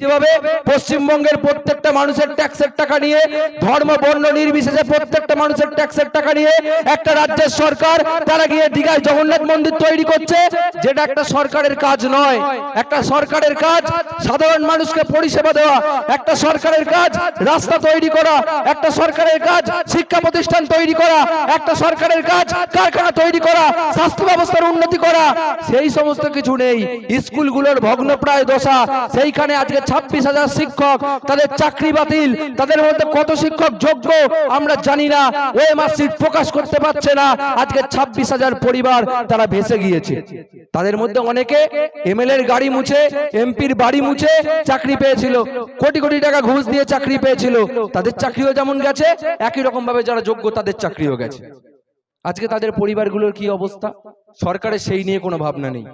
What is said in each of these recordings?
যেভাবে পশ্চিমবঙ্গের প্রত্যেকটা মানুষের ট্যাক্সের টাকা নিয়ে, ধর্ম, বর্ণ, নির্বিশেষে প্রত্যেকটা মানুষের ট্যাক্সের টাকা নিয়ে একটা রাজ্যের সরকার, তারা গিয়ে দীঘায় জগন্নাথ মন্দির তৈরি করছে, যেটা একটা সরকারের কাজ নয়। একটা সরকারের কাজ, সাধারণ মানুষকে পরিষেবা দেওয়া। একটা সরকারের কাজ, রাস্তা তৈরি করা। একটা সরকারের কাজ, শিক্ষা প্রতিষ্ঠান তৈরি করা। একটা সরকারের কাজ, কারখানা তৈরি করা। স্বাস্থ্য ব্যবস্থার উন্নতি করা। সেই সমস্ত কিছু নেই। স্কুলগুলোর ভগ্নপ্রায় দশা, সেইখানে আজকে ছাব্বিশ হাজার শিক্ষক, তাদের চাকরি বাতিল, তাদের মধ্যে কত শিক্ষক যোগ্য আমরা জানি না, ওই মার্কশিট প্রকাশ করতে পারছে না। আজকে ছাব্বিশ হাজার পরিবার তারা ভেসে গিয়েছে। তাদের মধ্যে অনেকে এমএলএ এর গাড়ি মুছে, এমপির বাড়ি মুছে চাকরি পেয়েছিল, কোটি কোটি টাকা ঘুষ দিয়ে চাকরি পেয়েছিল। তাদের চাকরিও যেমন গেছে, একই রকম ভাবে যারা যোগ্য তাদের চাকরিও গেছে। আজকে তাদের পরিবারগুলোর কি অবস্থা? সরকারের সেই নিয়ে কোনো ভাবনা নেই।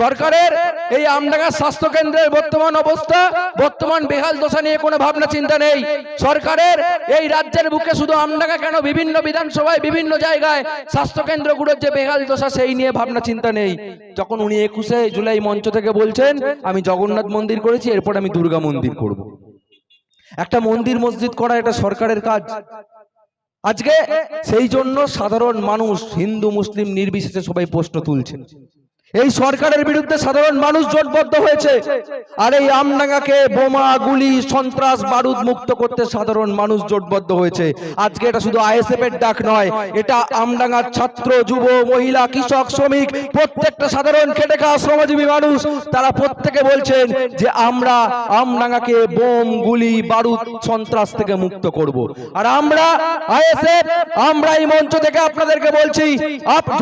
সরকারের এই আমডাঙ্গা স্বাস্থ্য কেন্দ্রের বর্তমান অবস্থা, বর্তমান বেহাল দশা নিয়ে কোনো ভাবনা, চিন্তা নেই। সরকারের এই রাজ্যের বুকে শুধু আমডাঙ্গা কেন? বিভিন্ন বিধানসভায়, বিভিন্ন জায়গায় স্বাস্থ্য কেন্দ্রগুলোর যে বেহাল দশা, সেই নিয়ে ভাবনা, চিন্তা নেই। যখন উনি একুশে জুলাই মঞ্চ থেকে বলছেন, আমি জগন্নাথ মন্দির করেছি, এরপর আমি দুর্গা মন্দির করব। একটা মন্দির মসজিদ করা এটা সরকারের কাজ। আজকে সেই জন্য সাধারণ মানুষ হিন্দু মুসলিম নির্বিশেষে সবাই প্রশ্ন তুলছে এই সরকারের বিরুদ্ধে সাধারণ মানুষ জোটবদ্ধ হয়েছে। আর এই আমডাঙ্গাকে বোমা, গুলি, সন্ত্রাস, বারুদ মুক্ত করতে সাধারণ মানুষ জোটবদ্ধ হয়েছে। আজকে এটা শুধু আইএসএফ এর ডাক নয়, এটা আমডাঙ্গার ছাত্র, যুব, মহিলা, কৃষক, শ্রমিক, প্রত্যেকটা সাধারণ খেটে খাওয়া শ্রমজীবী মানুষ, তারা প্রত্যেকে বলছেন যে আমরা আমডাঙ্গাকে বোম, গুলি, বারুদ, সন্ত্রাস থেকে মুক্ত করব। আর আমরা, আইএসএফ, আমরা এই মঞ্চ থেকে আপনাদেরকে বলছি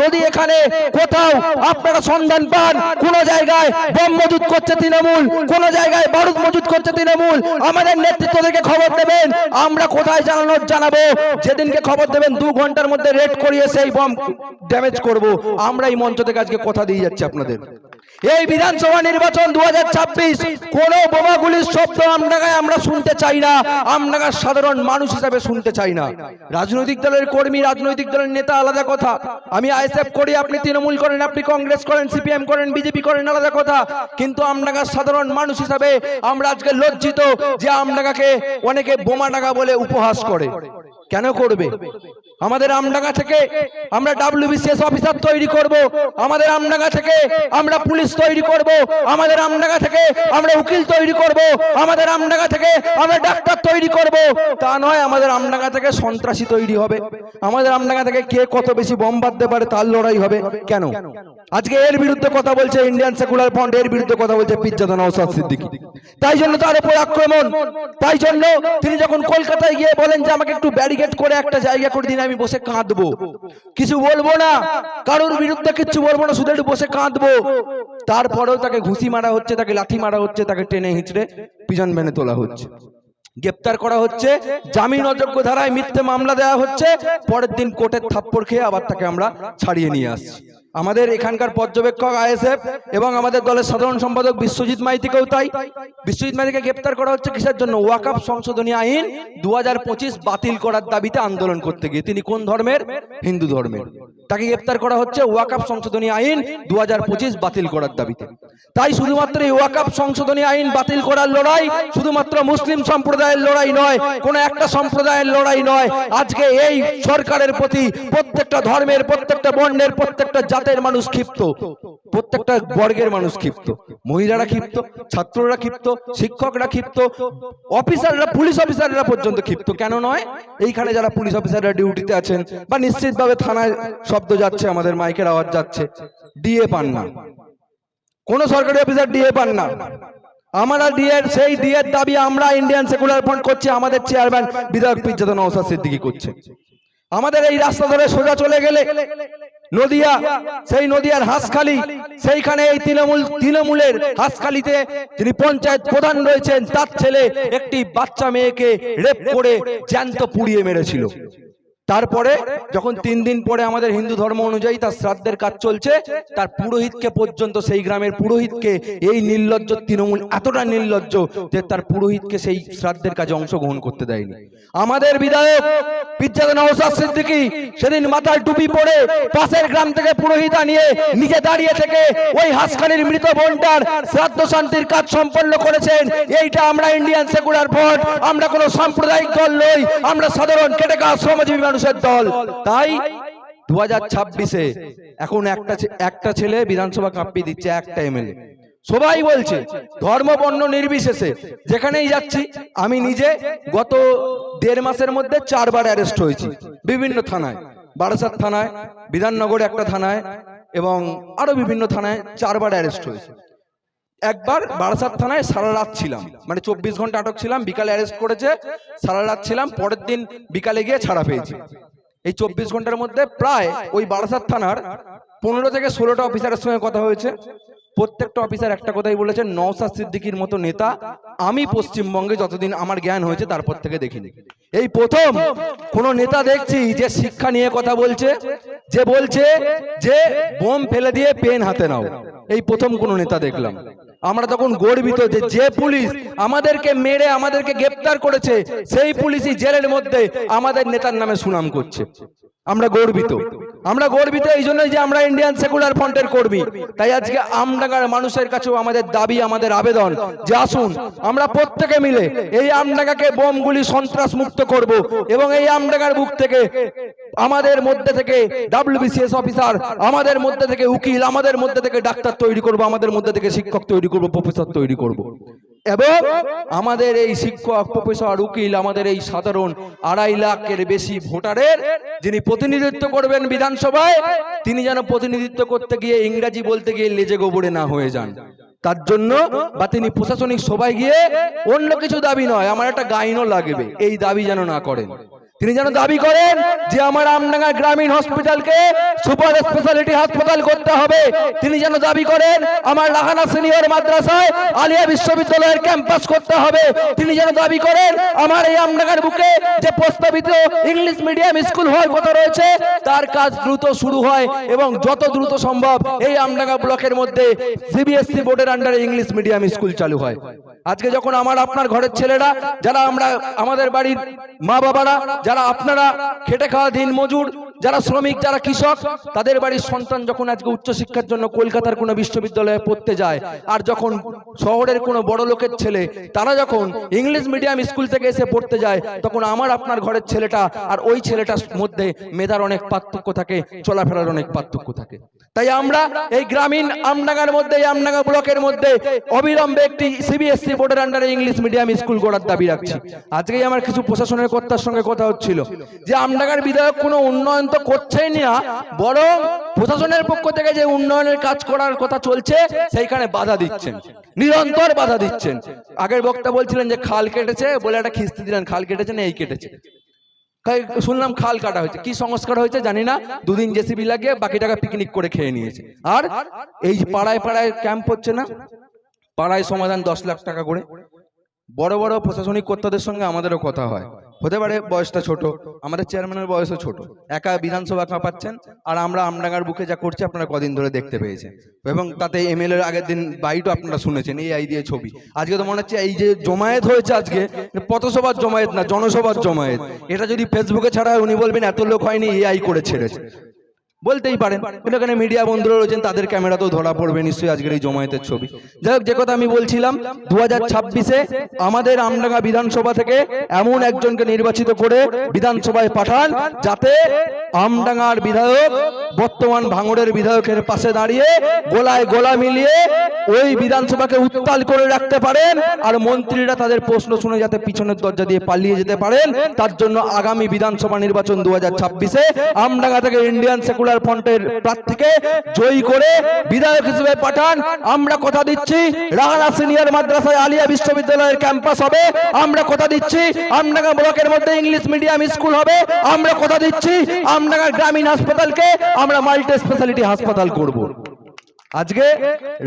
যদি এখানে কোথাও আপনারা সন্ধান পান। কোন জায়গায় বোম মজুদ করছে তৃণমূল, কোন জায়গায় বারুদ মজুদ করছে তৃণমূল। আমাদের নেতৃত্বদেরকে খবর দেবেন। আমরা কোথায় জানানোর জানাব? যেদিনকে খবর দেবেন, দু ঘণ্টার মধ্যে রেড করিয়ে সেই বম ড্যামেজ করব। আমরা এই মঞ্চ থেকে আজকে কথা দিয়ে যাচ্ছি আপনাদের। এই বিধানসভা নির্বাচন দু হাজার ছাব্বিশ, কোন বোমাগুলির শব্দ আমডাঙ্গায় আমরা শুনতে চাই না। আমডাঙ্গার সাধারণ মানুষ হিসাবে শুনতে চাই না। রাজনৈতিক দলের কর্মী, রাজনৈতিক দলের নেতা, আলাদা কথা। আমি আইএসএফ করি, আপনি তৃণমূল করেন, আপনি কংগ্রেস করেন, সিপিএম করেন, বিজেপি করেন, আলাদা কথা। কিন্তু আমডাঙ্গার সাধারণ মানুষ হিসাবে আমরা আজকে লজ্জিত যে আমডাঙ্গাকে অনেকে বোমা ডাঙ্গা বলে উপহাস করে। কেন করবে? আমাদের আমডাঙ্গা থেকে আমরা ডাব্লিউবিসিএস অফিসার তৈরি করব। আমাদের আমডাঙ্গা থেকে আমরা পুলিশ তৈরি করব। আমাদের আমডাঙ্গা থেকে আমরা উকিল তৈরি করব। আমাদের আমডাঙ্গা থেকে আমরা ডাক্তার তৈরি করব। তা নয়, আমাদের আমডাঙ্গা থেকে সন্ত্রাসী তৈরি হবে। আমাদের আমডাঙ্গা থেকে কে কত বেশি বোম বাঁধতে পারে তার লড়াই হবে। কেন? আজকে এর বিরুদ্ধে কথা বলছে ইন্ডিয়ান সেকুলার ফ্রন্ট, এর বিরুদ্ধে কথা বলছে পিজ্জাদা নওসাদ সিদ্দিকী। তাই জন্য তার উপর আক্রমণ। তাই জন্য তিনি যখন কলকাতায় গিয়ে বলেন যে আমাকে একটু ব্যারিকেড করে একটা জায়গা করে দিন, আমি বসে কাঁদবো। কিছু বলব না, কারোর বিরুদ্ধে কিচ্ছু বলব না, শুধু একটু বসে কাঁদবো। তারপরেও তাকে ঘুষি মারা হচ্ছে, তাকে লাথি মারা হচ্ছে, তাকে টেনে হিঁচড়ে পিজন ভেনে তোলা হচ্ছে। গ্রেপ্তার করা হচ্ছে, জামিন অযোগ্য ধারায় মিথ্যে মামলা দেওয়া হচ্ছে, পরের দিন কোর্টের থাপ্পড় খেয়ে আবার তাকে আমরা ছাড়িয়ে নিয়ে আসছি। আমাদের এখানকার পর্যবেক্ষক আইএসএফ এবং আমাদের দলের সাধারণ সম্পাদক বিশ্বজিৎ মাইতিকেও তাই। বিশ্বজিৎ মাইতিকে গ্রেপ্তার করা হচ্ছে কিসের জন্য? ওয়াকাপ সংশোধনী আইন দু বাতিল করার দাবিতে আন্দোলন করতে গিয়ে। তিনি কোন ধর্মের? হিন্দু ধর্মের। তাকে গ্রেপ্তার করা হচ্ছে ওয়াকাপ সংশোধনী আইন দু বাতিল করার দাবিতে। তাই শুধুমাত্র এই ওয়াকাপ সংশোধনী আইন বাতিল করার লড়াই শুধুমাত্র মুসলিম সম্প্রদায়ের লড়াই নয়, কোন একটা সম্প্রদায়ের লড়াই নয়। আজকে এই সরকারের প্রতি প্রত্যেকটা ধর্মের, প্রত্যেকটা বর্ণের, প্রত্যেকটা জাতের মানুষ ক্ষিপ্ত, প্রত্যেকটা বর্গের মানুষ ক্ষিপ্ত, মহিলারা ক্ষিপ্ত, ছাত্ররা ক্ষিপ্ত, শিক্ষকরা ক্ষিপ্ত, অফিসাররা, পুলিশ অফিসাররা পর্যন্ত ক্ষিপ্ত। কেন নয়? এইখানে যারা পুলিশ অফিসাররা ডিউটিতে আছেন বা নিশ্চিতভাবে থানায় শব্দ যাচ্ছে, আমাদের মাইকের আওয়াজ যাচ্ছে, ডিএ পান না। কোন সরকারি অফিসার ডিএ পান না। আমরা ডিএর, সেই ডিএর দাবি আমরা ইন্ডিয়ান সেকুলার ফ্রন্ট করছি, আমাদের চেয়ারম্যান বিধায়ক পিজ্জাদা নওসাদ সিদ্দিকী করছে। আমাদের এই রাস্তা ধরে সোজা চলে গেলে নদিয়া, সেই নদিয়ার হাসখালি, সেইখানে এই তৃণমূল, তৃণমূলের হাসখালিতে যিনি পঞ্চায়েত প্রধান রয়েছেন, তার ছেলে একটি বাচ্চা মেয়েকে রেপ করে জ্যান্ত পুড়িয়ে মেরেছিল। তারপরে যখন তিন দিন পরে আমাদের হিন্দু ধর্ম অনুযায়ী তার শ্রাদ্ধের কাজ চলছে, তার পুরোহিতকে পর্যন্ত সেই গ্রামের পুরোহিতকে এই নির্লজ্জ তৃণমূল এতটা নির্লজ্জ যে তার পুরোহিতকে সেই শ্রাদ্ধের কাজে অংশগ্রহণ করতে দেয়নি। আমাদের বিধায়ক সেদিন টুপি পরে পাশের গ্রাম থেকে পুরোহিত আনিয়ে নিজে দাঁড়িয়ে থেকে ওই হাসখানির মৃত বোনটার শ্রাদ্ধ শান্তির কাজ সম্পন্ন করেছেন। এইটা আমরা ইন্ডিয়ান সেকুলার ফ্রন্ট আমরা কোনো সাম্প্রদায়িক দল নই, আমরা সাধারণ কেটে খাওয়া শ্রমজীবী মানুষের দল। তাই দু হাজার ছাব্বিশে এখন একটা একটা ছেলে বিধানসভা কাঁপিয়ে দিচ্ছে একটা এমএলএ। সবাই বলছে ধর্ম বর্ণ নির্বিশেষে যেখানেই যাচ্ছি, আমি নিজে গত দেড় মাসের মধ্যে চারবার অ্যারেস্ট হয়েছি, বিভিন্ন থানায়। বারাসাত থানায়, বিধাননগর একটা থানায় এবং আরও বিভিন্ন থানায় চারবার অ্যারেস্ট হয়েছে। একবার বারাসাত থানায় সারা রাত ছিলাম। মানে চব্বিশ ঘণ্টা আটক ছিলাম, বিকালে অ্যারেস্ট করেছে, সারা রাত ছিলাম, পরের দিন বিকালে গিয়ে ছাড়া পেয়েছি। এই চব্বিশ ঘণ্টার মধ্যে প্রায় ওই বারাসাত থানার পনেরো থেকে ষোলোটা অফিসারের সঙ্গে কথা হয়েছে। প্রত্যেকটা অফিসার একটা কথাই বলেছে নওসাদ সিদ্দিকির মতো নেতা আমি পশ্চিমবঙ্গে যতদিন আমার জ্ঞান হয়েছে তারপর থেকে দেখিনি। এই প্রথম কোন নেতা দেখছি যে শিক্ষা নিয়ে কথা বলছে, যে বলছে যে বোম ফেলে দিয়ে পেন হাতে নাও। এই প্রথম কোন নেতা দেখলাম। আমরা তখন গর্বিত যে যে পুলিশ আমাদেরকে মেরে, আমাদেরকে গ্রেপ্তার করেছে, সেই পুলিশই জেলের মধ্যে আমাদের নেতার নামে সুনাম করছে। আমরা গর্বিত। আমরা গর্বিত এই জন্যই যে আমরা ইন্ডিয়ান সেকুলার ফ্রন্টের কর্মী। তাই আজকে আমডাঙ্গার মানুষের কাছেও আমাদের দাবি, আমাদের আবেদন যে আসুন, আমরা প্রত্যেকে মিলে এই আমডাঙ্গাকে বোমগুলি সন্ত্রাস মুক্ত করব এবং এই আমডাঙ্গার বুক থেকে আমাদের মধ্যে থেকে ডাব্লিউবিসিএস অফিসার আমাদের মধ্যে থেকে উকিল, আমাদের মধ্যে থেকে ডাক্তার তৈরি করব, আমাদের মধ্যে থেকে শিক্ষক তৈরি করব প্রফেসর তৈরি করব। এবং আমাদের এই শিক্ষক, প্রফেসর, উকিল, আমাদের এই সাধারণ আড়াই লাখের বেশি ভোটারের যিনি প্রতিনিধিত্ব করবেন বিধানসভায়, তিনি যেন প্রতিনিধিত্ব করতে গিয়ে ইংরাজি বলতে গিয়ে লেজে গোবরে না হয়ে যান। তার জন্য বা তিনি প্রশাসনিক সভায় গিয়ে অন্য কিছু দাবি নয়, আমার একটা গাইনও লাগবে, এই দাবি যেন না করেন। তিনি যেন দাবি করেন যে আমার আমডাঙ্গা গ্রামীণ হসপিটালকে সুপার স্পেশালিটি হাসপাতাল করতে হবে। তিনি যেন দাবি করেন, আমার লাহানা সিনিয়র মাদ্রাসায় আলিয়া বিশ্ববিদ্যালয়ের ক্যাম্পাস করতে হবে। তিনি যেন দাবি করেন, আমার এই আমডাঙ্গার বুকে যে প্রস্তাবিত ইংলিশ মিডিয়াম স্কুল হওয়ার কথা রয়েছে, তার কাজ দ্রুত শুরু হয় এবং যত দ্রুত সম্ভব এই আমডাঙ্গা ব্লকের মধ্যে সিবিএসসি বোর্ডের আন্ডারে ইংলিশ মিডিয়াম স্কুল চালু হয়। আজকে যখন আমার, আপনার ঘরের ছেলেরা, যারা আমরা, আমাদের বাড়ির মা বাবারা যারা আপনারা খেটে খাওয়া দিন মজুর যারা শ্রমিক, যারা কৃষক, তাদের বাড়ির সন্তান যখন আজকে উচ্চশিক্ষার জন্য কলকাতার কোনো বিশ্ববিদ্যালয়ে পড়তে যায়, আর যখন শহরের কোনো বড় লোকের ছেলে, তারা যখন ইংলিশ মিডিয়াম স্কুল থেকে এসে পড়তে যায়, তখন আমার আপনার ঘরের ছেলেটা আর ওই ছেলেটার মধ্যে মেধার অনেক পার্থক্য থাকে, চলাফেরার অনেক পার্থক্য থাকে। তাই আমরা এই গ্রামীণ আমডাঙ্গার মধ্যে, এই আমডাঙ্গা ব্লকের মধ্যে অবিলম্বে একটি সিবিএসসি বোর্ডের আন্ডারে ইংলিশ মিডিয়াম স্কুল গড়ার দাবি রাখছি। আজকেই আমার কিছু প্রশাসনের কর্তার সঙ্গে কথা হচ্ছিল। যে আমডাঙ্গার বিধায়ক কোনো উন্নয়ন তো করছেই না, বরং প্রশাসনের পক্ষ থেকে যে উন্নয়নের কাজ করার কথা চলছে, সেইখানে বাধা দিচ্ছেন। নিরন্তর বাধা দিচ্ছেন। আগের বক্তা বলছিলেন যে খাল কেটেছে, বলে একটা খিস্তি দিলেন, খাল কেটেছে না এই কেটেছে। শুনলাম খাল কাটা হয়েছে। কি সংস্কার হয়েছে জানি না, দুদিন জেসিবি লাগিয়ে বাকি টাকা পিকনিক করে খেয়ে নিয়েছে। আর এই পাড়ায় পাড়ায় ক্যাম্প হচ্ছে না? পাড়ায় সমাধান দশ লাখ টাকা করে। বড় বড় প্রশাসনিক কর্তাদের সঙ্গে আমাদেরও কথা হয়। হতে পারে বয়সটা ছোট, আমাদের চেয়ারম্যানের বয়সও ছোট। একা বিধানসভা কাঁপাচ্ছেন আর আমরা আমডাঙ্গার বুকে যা করছি আপনারা কদিন ধরে দেখতে পেয়েছেন। এবং তাতে এমএলএ এর আগের দিন বাইটও আপনারা শুনেছেন, এই আই দিয়ে ছবি। আজকে তো মনে হচ্ছে এই যে জমায়েত হয়েছে আজকে, পথসভার জমায়েত না, জনসভার জমায়েত। এটা যদি ফেসবুকে ছাড়া হয়, উনি বলবেন এত লোক হয়নি, এআই করে ছেড়েছে। বলতেই পারেন। কিন্তু এখানে মিডিয়া বন্ধুরা রয়েছেন, তাদের ক্যামেরাতেও ধরা পড়বে নিশ্চয়ই আজকের এই জমায়েতের ছবি। যাই হোক, যে কথা আমি বলছিলাম দু হাজার ছাব্বিশে আমাদের আমডাঙ্গা বিধানসভা থেকে এমন একজনকে নির্বাচিত করে বিধানসভায় পাঠান, যাতে আমডাঙ্গার বিধায়ক, বর্তমান ভাঙড়ের বিধায়কের পাশে দাঁড়িয়ে গোলায় গোলা মিলিয়ে ওই বিধানসভাকে উত্তাল করে রাখতে পারেন আর মন্ত্রীরা তাদের প্রশ্ন শুনে যাতে পিছনের দরজা দিয়ে পালিয়ে যেতে পারেন, তার জন্য আগামী বিধানসভা নির্বাচন দু হাজার ছাব্বিশে আমডাঙ্গা থেকে ইন্ডিয়ান সেকুলার ফ্রন্টের প্রার্থীকে জয়ী করে বিধায়ক হিসেবে পাঠান। আমরা কথা দিচ্ছি, রাহানা সিনিয়র মাদ্রাসায় আলিয়া বিশ্ববিদ্যালয়ের ক্যাম্পাস হবে। আমরা কথা দিচ্ছি, আমডাঙ্গা ব্লকের মধ্যে ইংলিশ মিডিয়াম স্কুল হবে। আমরা কথা দিচ্ছি, আমডাঙ্গা গ্রামীণ হাসপাতালকে আমরা মাল্টি স্পেশালিটি হাসপাতাল করব। আজকে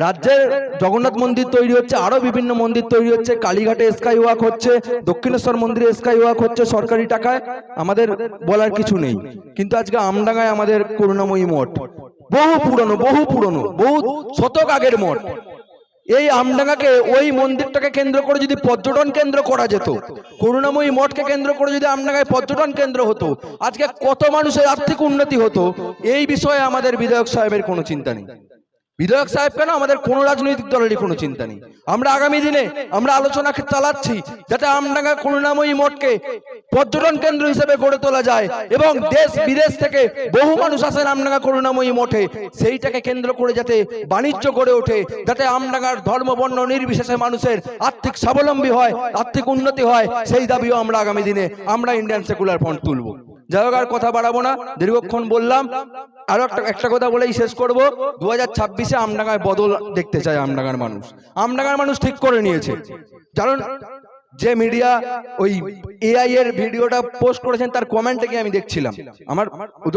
রাজ্যের জগন্নাথ মন্দির তৈরি হচ্ছে, আরও বিভিন্ন মন্দির তৈরি হচ্ছে, কালীঘাটে স্কাই ওয়াক হচ্ছে, দক্ষিণেশ্বর মন্দিরে স্কাই ওয়াক হচ্ছে সরকারি টাকায়, আমাদের বলার কিছু নেই। কিন্তু আজকে আমডাঙ্গায় আমাদের করুণাময়ী মঠ, বহু পুরনো বহু পুরনো, বহু শতক আগের মঠ। এই আমডাঙ্গাকে, ওই মন্দিরটাকে কেন্দ্র করে যদি পর্যটন কেন্দ্র করা যেত, করুণাময়ী মঠকে কেন্দ্র করে যদি আমডাঙ্গায় পর্যটন কেন্দ্র হতো, আজকে কত মানুষের আর্থিক উন্নতি হতো, এই বিষয়ে আমাদের বিধায়ক সাহেবের কোনো চিন্তা নেই। বিধায়ক সাহেব কেন আমাদের কোন রাজনৈতিক দলেরই কোনো চিন্তা নেই? আমরা আগামী দিনে আমরা আলোচনা চালাচ্ছি যাতে আমডাঙ্গা করুণাময়ী মঠকে পর্যটন কেন্দ্র হিসেবে গড়ে তোলা যায় এবং দেশ বিদেশ থেকে বহু মানুষ আসেন আমডাঙ্গা করুণাময়ী মঠে সেইটাকে কেন্দ্র করে যাতে বাণিজ্য গড়ে ওঠে, যাতে আমডাঙ্গার ধর্ম, বর্ণ নির্বিশেষে মানুষের আর্থিক স্বাবলম্বী হয়, আর্থিক উন্নতি হয়, সেই দাবিও আমরা আগামী দিনে আমরা ইন্ডিয়ান সেকুলার ফ্রন্ট তুলব। যাই হোক, আর কথা বাড়াবো না। দীর্ঘক্ষণ বললাম। আরও একটা একটা কথা বলেই শেষ করব। দু হাজার ছাব্বিশে আমডাঙ্গায় বদল দেখতে চায় আমডাঙ্গার মানুষ। আমডাঙ্গার মানুষ ঠিক করে নিয়েছে। কারণ যে মিডিয়া ওই এআই এর ভিডিওটা পোস্ট করেছেন, তার কমেন্টে গিয়ে আমি দেখছিলাম। আমার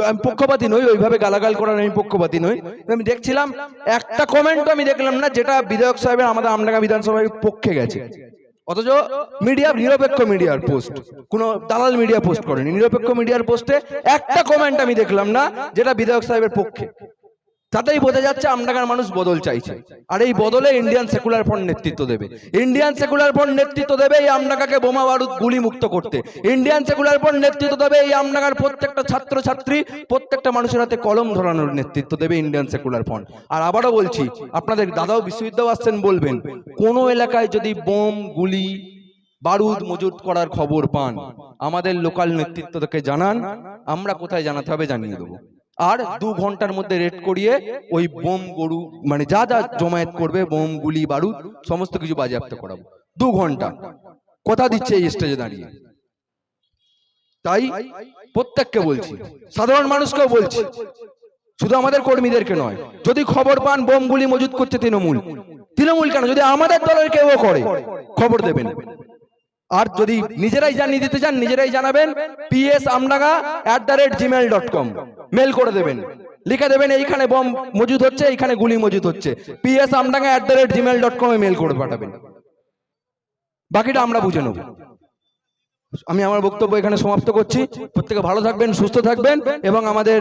আমি পক্ষপাতি নই, ওইভাবে গালাগাল করার আমি পক্ষপাতি নই। আমি দেখছিলাম, একটা কমেন্টও আমি দেখলাম না, যেটা বিধায়ক সাহেবের আমাদের আমডাঙ্গা বিধানসভার পক্ষে গেছে। অথচ মিডিয়া নিরপেক্ষ মিডিয়ার পোস্ট কোন দালাল মিডিয়া পোস্ট করেনি। নিরপেক্ষ মিডিয়ার পোস্টে একটা কমেন্ট আমি দেখলাম না, যেটা বিধায়ক সাহেবের পক্ষে। তাতেই বোঝা যাচ্ছে আমডাঙ্গার মানুষ বদল চাইছে। আর এই বদলে ইন্ডিয়ান সেকুলার ফ্রন্ট নেতৃত্ব দেবে। ইন্ডিয়ান সেকুলার ফ্রন্ট নেতৃত্ব দেবে এই আমডাঙ্গাকে বোমা বারুদ গুলি মুক্ত করতে। ইন্ডিয়ান সেকুলার ফ্রন্ট নেতৃত্ব দেবে এই আমডাঙ্গার প্রত্যেকটা ছাত্র ছাত্রী প্রত্যেকটা মানুষের হাতে কলম ধরানোর নেতৃত্ব দেবে ইন্ডিয়ান সেকুলার ফ্রন্ট আর আবারও বলছি, আপনাদের দাদাও বিশ্ববিদ্যালয় আসছেন বলবেন, কোন এলাকায় যদি বোম, গুলি, বারুদ মজুত করার খবর পান, আমাদের লোকাল নেতৃত্বকে জানান, আমরা কোথায় জানাতে হবে জানিয়ে দেবো। আর দু ঘণ্টার মধ্যে রেড করিয়ে ওই বোম গরু মানে যা যা জমায়েত করবে, বোম, গুলি, বারুদ, সমস্ত কিছু বাজেয়াপ্ত করাবো। দু ঘণ্টা। কথা দিচ্ছে এই স্টেজে দাঁড়িয়ে। তাই প্রত্যেককে বলছি, সাধারণ মানুষকেও বলছি, শুধু আমাদের কর্মীদেরকে নয়, যদি খবর পান, বোম, গুলি মজুত করছে তৃণমূল। তৃণমূল কেন? যদি আমাদের দলের কেউ করে, খবর দেবেন। আর যদি নিজেরাই জানিয়ে দিতে চান, নিজেরাই জানাবেন PS Amdanga at the rate Gmail dot com mail করে দেবেন। লিখে দেবেন, এইখানে বম মজুদ হচ্ছে, এইখানে গুলি মজুদ হচ্ছে। PS Amdanga at the rate Gmail dot কমে মেল করে পাঠাবেন। বাকিটা আমরা বুঝে নেব। আমি আমার বক্তব্য এখানে সমাপ্ত করছি। প্রত্যেকে ভালো থাকবেন, সুস্থ থাকবেন এবং আমাদের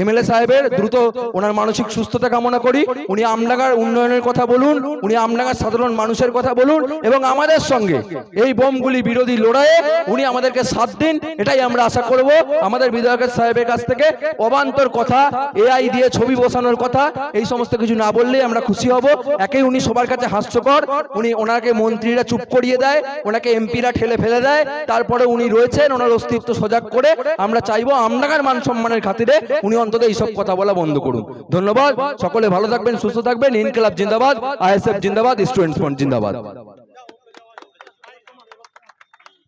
এমএলএ সাহেবের দ্রুত ওনার মানসিক সুস্থতা কামনা করি। উনি আমডাঙ্গার উন্নয়নের কথা বলুন, উনি আমডাঙ্গার সাধারণ মানুষের কথা বলুন এবং আমাদের সঙ্গে এই বোমগুলি বিরোধী লড়াইয়ে উনি আমাদেরকে সাথ দিন, এটাই আমরা আশা করব। আমাদের বিধায়কের সাহেবের কাছ থেকে অবান্তর কথা এআই দিয়ে ছবি বসানোর কথা, এই সমস্ত কিছু না বললেই আমরা খুশি হব। একেই উনি সবার কাছে হাস্যকর। উনি ওনাকে মন্ত্রীরা চুপ করিয়ে দেয়, ওনাকে এমপিরা ঠেলে ফেলে দেয়, তারপরে উনি রয়েছেন, ওনার অস্তিত্ব সজাগ করে আমরা চাইব আমডাঙ্গার মান সম্মানের খাতিরে উনি অন্তত এইসব কথা বলা বন্ধ করুন। ধন্যবাদ। সকলে ভালো থাকবেন, সুস্থ থাকবেন। ইনকলাব জিন্দাবাদ, আইএসএফ জিন্দাবাদ, স্টুডেন্টস ফ্রন্ট জিন্দাবাদ।